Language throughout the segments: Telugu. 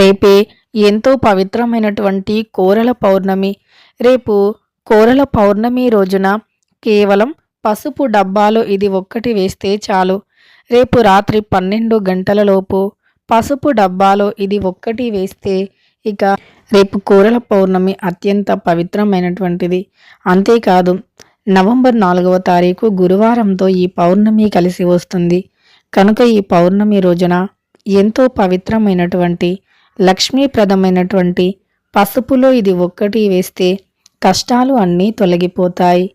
రేపే ఎంతో పవిత్రమైనటువంటి కోరల పౌర్ణమి. రేపు కోరల పౌర్ణమి రోజున కేవలం పసుపు డబ్బాలో ఇది ఒక్కటి వేస్తే చాలు. రేపు రాత్రి పన్నెండు గంటలలోపు పసుపు డబ్బాలో ఇది ఒక్కటి వేస్తే ఇక రేపు కూరల పౌర్ణమి అత్యంత పవిత్రమైనటువంటిది. అంతేకాదు నవంబర్ నాలుగవ తారీఖు గురువారంతో ఈ పౌర్ణమి కలిసి వస్తుంది. కనుక ఈ పౌర్ణమి రోజున ఎంతో పవిత్రమైనటువంటి లక్ష్మీప్రదమైనటువంటి పసుపులో ఇది ఒక్కటి వేస్తే కష్టాలు అన్నీ తొలగిపోతాయి.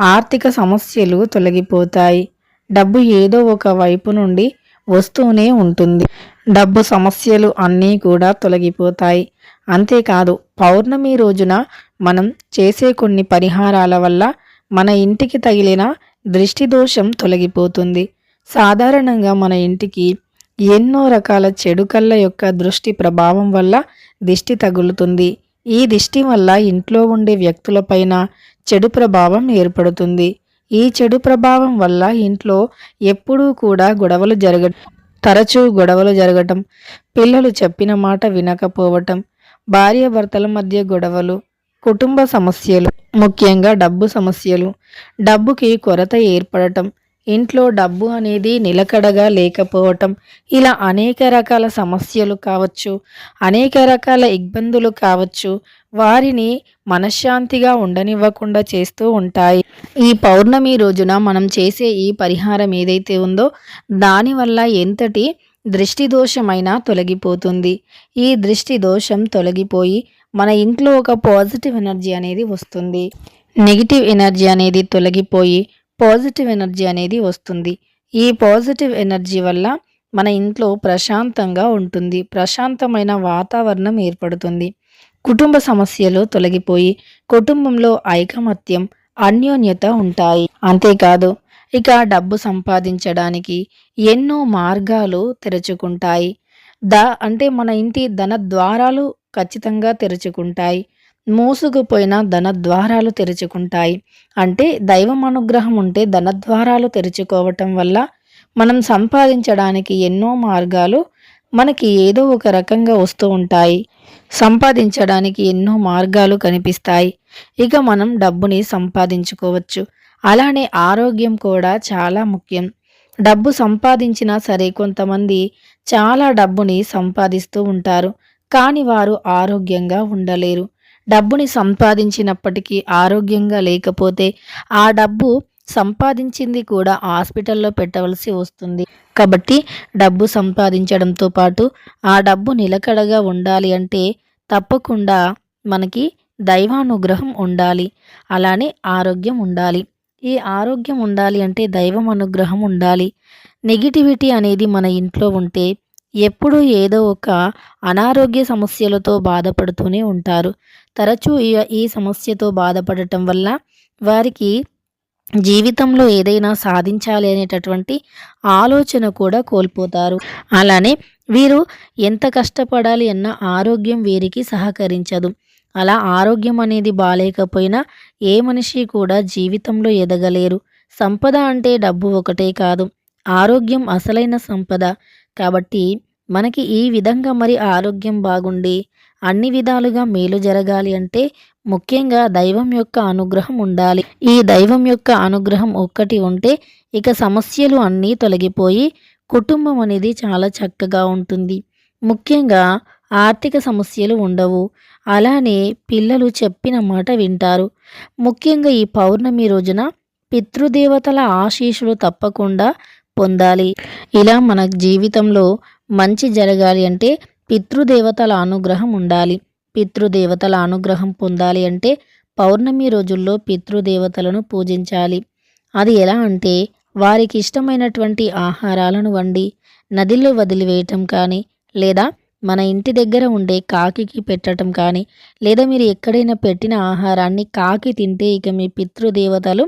ఆర్థిక సమస్యలు తొలగిపోతాయి. డబ్బు ఏదో ఒక వైపు నుండి వస్తూనే ఉంటుంది. డబ్బు సమస్యలు అన్నీ కూడా తొలగిపోతాయి. అంతేకాదు పౌర్ణమి రోజున మనం చేసే కొన్ని పరిహారాల వల్ల మన ఇంటికి తగిలిన దృష్టి దోషం తొలగిపోతుంది. సాధారణంగా మన ఇంటికి ఎన్నో రకాల చెడు కళ్ళ యొక్క దృష్టి ప్రభావం వల్ల దిష్టి తగులుతుంది. ఈ దిష్టి వల్ల ఇంట్లో ఉండే వ్యక్తులపైన చెడు ప్రభావం ఏర్పడుతుంది. ఈ చెడు ప్రభావం వల్ల ఇంట్లో ఎప్పుడూ కూడా గొడవలు జరగ తరచూ గొడవలు జరగటం పిల్లలు చెప్పిన మాట వినకపోవటం భార్యాభర్తల మధ్య గొడవలు కుటుంబ సమస్యలు ముఖ్యంగా డబ్బు సమస్యలు డబ్బుకి కొరత ఏర్పడటం ఇంట్లో డబ్బు అనేది నిలకడగా లేకపోవటం ఇలా అనేక రకాల సమస్యలు కావచ్చు అనేక రకాల ఇబ్బందులు కావచ్చు వారిని మనశ్శాంతిగా ఉండనివ్వకుండా చేస్తూ ఉంటాయి. ఈ పౌర్ణమి రోజున మనం చేసే ఈ పరిహారం ఏదైతే ఉందో దానివల్ల ఎంతటి దృష్టి దోషమైనా తొలగిపోతుంది. ఈ దృష్టి దోషం తొలగిపోయి మన ఇంట్లో ఒక పాజిటివ్ ఎనర్జీ అనేది వస్తుంది. నెగిటివ్ ఎనర్జీ అనేది తొలగిపోయి పాజిటివ్ ఎనర్జీ అనేది వస్తుంది. ఈ పాజిటివ్ ఎనర్జీ వల్ల మన ఇంట్లో ప్రశాంతంగా ఉంటుంది. ప్రశాంతమైన వాతావరణం ఏర్పడుతుంది. కుటుంబ సమస్యలు తొలగిపోయి కుటుంబంలో ఐకమత్యం అన్యోన్యత ఉంటాయి. అంతేకాదు ఇక డబ్బు సంపాదించడానికి ఎన్నో మార్గాలు తెరుచుకుంటాయి. ద అంటే మన ఇంటి ధన ద్వారాలు ఖచ్చితంగా తెరుచుకుంటాయి. మూసుకుపోయిన ధనద్వారాలు తెరుచుకుంటాయి. అంటే దైవం అనుగ్రహం ఉంటే ధనద్వారాలు తెరుచుకోవటం వల్ల మనం సంపాదించడానికి ఎన్నో మార్గాలు మనకి ఏదో ఒక రకంగా వస్తూ ఉంటాయి. సంపాదించడానికి ఎన్నో మార్గాలు కనిపిస్తాయి. ఇక మనం డబ్బుని సంపాదించుకోవచ్చు. అలానే ఆరోగ్యం కూడా చాలా ముఖ్యం. డబ్బు సంపాదించినా సరే కొంతమంది చాలా డబ్బుని సంపాదిస్తూ ఉంటారు. కానీ వారు ఆరోగ్యంగా ఉండలేరు. డబ్బుని సంపాదించినప్పటికీ ఆరోగ్యంగా లేకపోతే ఆ డబ్బు సంపాదించింది కూడా హాస్పిటల్లో పెట్టవలసి వస్తుంది. కాబట్టి డబ్బు సంపాదించడంతో పాటు ఆ డబ్బు నిలకడగా ఉండాలి అంటే తప్పకుండా మనకి దైవానుగ్రహం ఉండాలి. అలానే ఆరోగ్యం ఉండాలి. ఈ ఆరోగ్యం ఉండాలి అంటే దైవం అనుగ్రహం ఉండాలి. నెగిటివిటీ అనేది మన ఇంట్లో ఉంటే ఎప్పుడూ ఏదో ఒక అనారోగ్య సమస్యలతో బాధపడుతూనే ఉంటారు. తరచూ ఈ సమస్యతో బాధపడటం వల్ల వారికి జీవితంలో ఏదైనా సాధించాలి అనేటటువంటి ఆలోచన కూడా కోల్పోతారు. అలానే వీరు ఎంత కష్టపడాలి అన్న ఆరోగ్యం వీరికి సహకరించదు. అలా ఆరోగ్యం అనేది బాగాలేకపోయినా ఏ మనిషి కూడా జీవితంలో ఎదగలేరు. సంపద అంటే డబ్బు ఒకటే కాదు. ఆరోగ్యం అసలైన సంపద. కాబట్టి మనకి ఈ విధంగా మరి ఆరోగ్యం బాగుండి అన్ని విధాలుగా మేలు జరగాలి అంటే ముఖ్యంగా దైవం యొక్క అనుగ్రహం ఉండాలి. ఈ దైవం యొక్క అనుగ్రహం ఒక్కటి ఉంటే ఇక సమస్యలు అన్నీ తొలగిపోయి కుటుంబం అనేది చాలా చక్కగా ఉంటుంది. ముఖ్యంగా ఆర్థిక సమస్యలు ఉండవు. అలానే పిల్లలు చెప్పిన మాట వింటారు. ముఖ్యంగా ఈ పౌర్ణమి రోజున పితృదేవతల ఆశీస్సులు తప్పకుండా పొందాలి. ఇలా మన జీవితంలో మంచి జరగాలి అంటే పితృదేవతల అనుగ్రహం ఉండాలి. పితృదేవతల అనుగ్రహం పొందాలి అంటే పౌర్ణమి రోజుల్లో పితృదేవతలను పూజించాలి. అది ఎలా అంటే వారికి ఇష్టమైనటువంటి ఆహారాలను వండి నదిలో వదిలివేయటం కానీ లేదా మన ఇంటి దగ్గర ఉండే కాకికి పెట్టడం కానీ లేదా మీరు ఎక్కడైనా పెట్టిన ఆహారాన్ని కాకి తింటే ఇక మీ పితృదేవతలు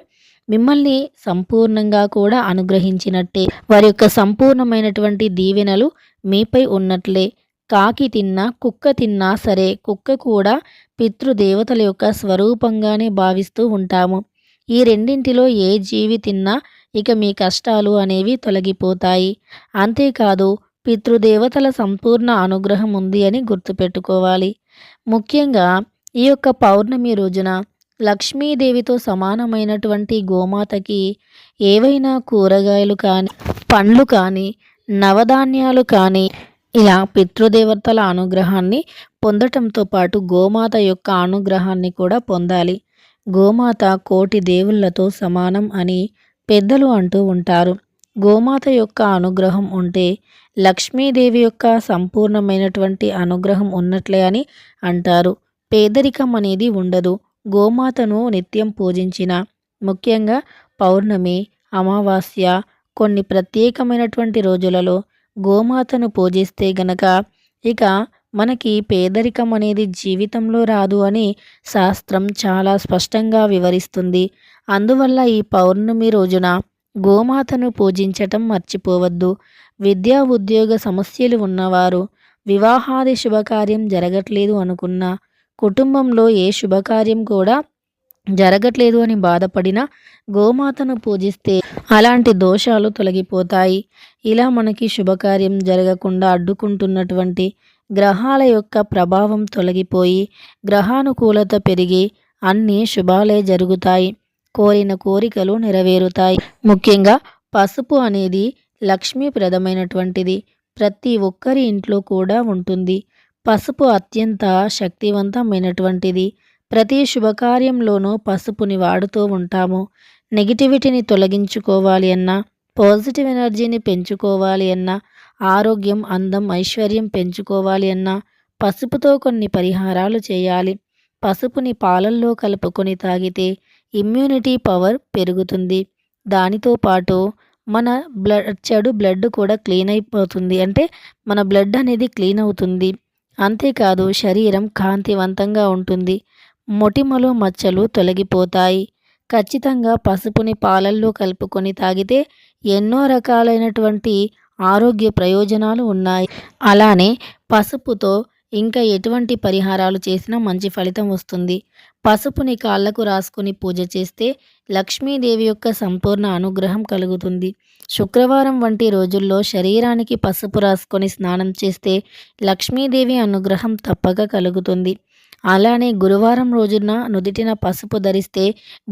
మిమ్మల్ని సంపూర్ణంగా కూడా అనుగ్రహించినట్టే. వారి యొక్క సంపూర్ణమైనటువంటి దీవెనలు మీపై ఉన్నట్లే. కాకి తిన్నా కుక్క తిన్నా సరే కుక్క కూడా పితృదేవతల యొక్క స్వరూపంగానే భావిస్తూ ఉంటాము. ఈ రెండింటిలో ఏ జీవి తిన్నా ఇక మీ కష్టాలు అనేవి తొలగిపోతాయి. అంతేకాదు పితృదేవతల సంపూర్ణ అనుగ్రహం ఉంది అని గుర్తుపెట్టుకోవాలి. ముఖ్యంగా ఈ యొక్క పౌర్ణమి రోజున లక్ష్మీదేవితో సమానమైనటువంటి గోమాతకి ఏవైనా కూరగాయలు కానీ పండ్లు కానీ నవధాన్యాలు కానీ ఇలా పితృదేవతల అనుగ్రహాన్ని పొందటంతో పాటు గోమాత యొక్క అనుగ్రహాన్ని కూడా పొందాలి. గోమాత కోటి దేవుళ్ళతో సమానం అని పెద్దలు అంటూ ఉంటారు. గోమాత యొక్క అనుగ్రహం ఉంటే లక్ష్మీదేవి యొక్క సంపూర్ణమైనటువంటి అనుగ్రహం ఉన్నట్లే అని అంటారు. పేదరికం అనేది ఉండదు. గోమాతను నిత్యం పూజించిన. ముఖ్యంగా పౌర్ణమి అమావాస్య కొన్ని ప్రత్యేకమైనటువంటి రోజులలో గోమాతను పూజిస్తే గనక ఇక మనకి పేదరికం అనేది జీవితంలో రాదు అని శాస్త్రం చాలా స్పష్టంగా వివరిస్తుంది. అందువల్ల ఈ పౌర్ణమి రోజున గోమాతను పూజించటం మర్చిపోవద్దు. విద్యా ఉద్యోగ సమస్యలు ఉన్నవారు వివాహాది శుభకార్యం జరగట్లేదు అనుకున్న కుటుంబంలో ఏ శుభకార్యం కూడా జరగట్లేదు అని బాధపడిన గోమాతను పూజిస్తే అలాంటి దోషాలు తొలగిపోతాయి. ఇలా మనకి శుభకార్యం జరగకుండా అడ్డుకుంటున్నటువంటి గ్రహాల యొక్క ప్రభావం తొలగిపోయి గ్రహానుకూలత పెరిగి అన్ని శుభాలే జరుగుతాయి. కోరిన కోరికలు నెరవేరుతాయి. ముఖ్యంగా పసుపు అనేది లక్ష్మీప్రదమైనటువంటిది. ప్రతి ఒక్కరి ఇంట్లో కూడా ఉంటుంది. పసుపు అత్యంత శక్తివంతమైనటువంటిది. ప్రతి శుభకార్యంలోనూ పసుపుని వాడుతూ ఉంటాము. నెగిటివిటీని తొలగించుకోవాలి అన్నా పాజిటివ్ ఎనర్జీని పెంచుకోవాలి అన్నా ఆరోగ్యం అందం ఐశ్వర్యం పెంచుకోవాలి అన్నా పసుపుతో కొన్ని పరిహారాలు చేయాలి. పసుపుని పాలల్లో కలుపుకొని తాగితే ఇమ్యూనిటీ పవర్ పెరుగుతుంది. దానితో పాటు మన బ్లడ్ చెడు బ్లడ్ కూడా క్లీన్ అయిపోతుంది. అంటే మన బ్లడ్ అనేది క్లీన్ అవుతుంది. అంతేకాదు శరీరం కాంతివంతంగా ఉంటుంది. మొటిమలు మచ్చలు తొలగిపోతాయి. ఖచ్చితంగా పసుపుని పాలల్లో కలుపుకొని తాగితే ఎన్నో రకాలైనటువంటి ఆరోగ్య ప్రయోజనాలు ఉన్నాయి. అలానే పసుపుతో ఇంకా ఎటువంటి పరిహారాలు చేసినా మంచి ఫలితం వస్తుంది. పసుపుని కాళ్ళకు రాసుకుని పూజ చేస్తే లక్ష్మీదేవి యొక్క సంపూర్ణ అనుగ్రహం కలుగుతుంది. శుక్రవారం వంటి రోజుల్లో శరీరానికి పసుపు రాసుకొని స్నానం చేస్తే లక్ష్మీదేవి అనుగ్రహం తప్పక కలుగుతుంది. అలానే గురువారం రోజున నుదిటిన పసుపు ధరిస్తే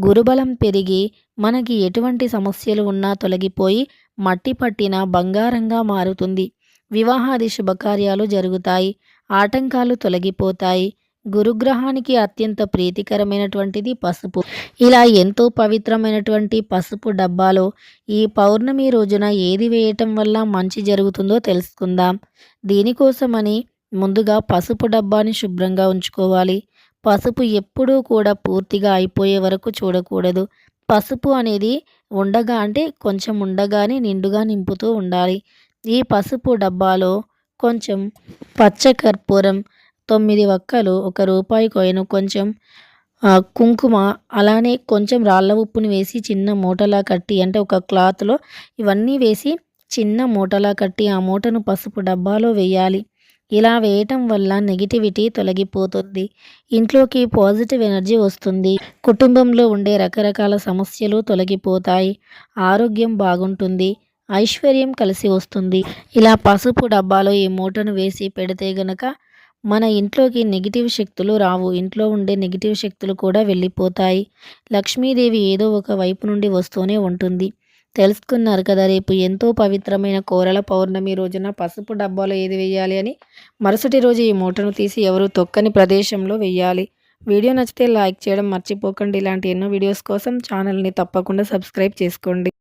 గురుబలం పెరిగి మనకి ఎటువంటి సమస్యలు ఉన్నా తొలగిపోయి మట్టి పట్టిన బంగారంగా మారుతుంది. వివాహాది శుభకార్యాలు జరుగుతాయి. ఆటంకాలు తొలగిపోతాయి. గురుగ్రహానికి అత్యంత ప్రీతికరమైనటువంటిది పసుపు. ఇలా ఎంతో పవిత్రమైనటువంటి పసుపు డబ్బాలో ఈ పౌర్ణమి రోజున ఏది వేయటం వల్ల మంచి జరుగుతుందో తెలుసుకుందాం. దీనికోసమని ముందుగా పసుపు డబ్బాని శుభ్రంగా ఉంచుకోవాలి. పసుపు ఎప్పుడూ కూడా పూర్తిగా అయిపోయే వరకు చూడకూడదు. పసుపు అనేది ఉండగా అంటే కొంచెం ఉండగానే నిండుగా నింపుతూ ఉండాలి. ఈ పసుపు డబ్బాలో కొంచెం పచ్చకర్పూరం తొమ్మిది వక్కలు ఒక రూపాయి కాయిన్ కొంచెం కుంకుమ అలానే కొంచెం రాళ్ళ ఉప్పుని వేసి చిన్న మూటలా కట్టి అంటే ఒక క్లాత్లో ఇవన్నీ వేసి చిన్న మూటలా కట్టి ఆ మూటను పసుపు డబ్బాలో వేయాలి. ఇలా వేయటం వల్ల నెగిటివిటీ తొలగిపోతుంది. ఇంట్లోకి పాజిటివ్ ఎనర్జీ వస్తుంది. కుటుంబంలో ఉండే రకరకాల సమస్యలు తొలగిపోతాయి. ఆరోగ్యం బాగుంటుంది. ఐశ్వర్యం కలిసి వస్తుంది. ఇలా పసుపు డబ్బాలో ఈ మూటను వేసి పెడితే గనక మన ఇంట్లోకి నెగిటివ్ శక్తులు రావు. ఇంట్లో ఉండే నెగిటివ్ శక్తులు కూడా వెళ్ళిపోతాయి. లక్ష్మీదేవి ఏదో ఒక వైపు నుండి వస్తూనే ఉంటుంది. తెలుసుకున్నారు కదా రేపు ఎంతో పవిత్రమైన కోరల పౌర్ణమి రోజున పసుపు డబ్బాలో ఏది వేయాలి అని మరుసటి రోజు ఈ మూటను తీసి ఎవరు తొక్కని ప్రదేశంలో వేయాలి. వీడియో నచ్చితే లైక్ చేయడం మర్చిపోకండి. ఇలాంటి ఎన్నో వీడియోస్ కోసం ఛానల్ని తప్పకుండా సబ్స్క్రైబ్ చేసుకోండి.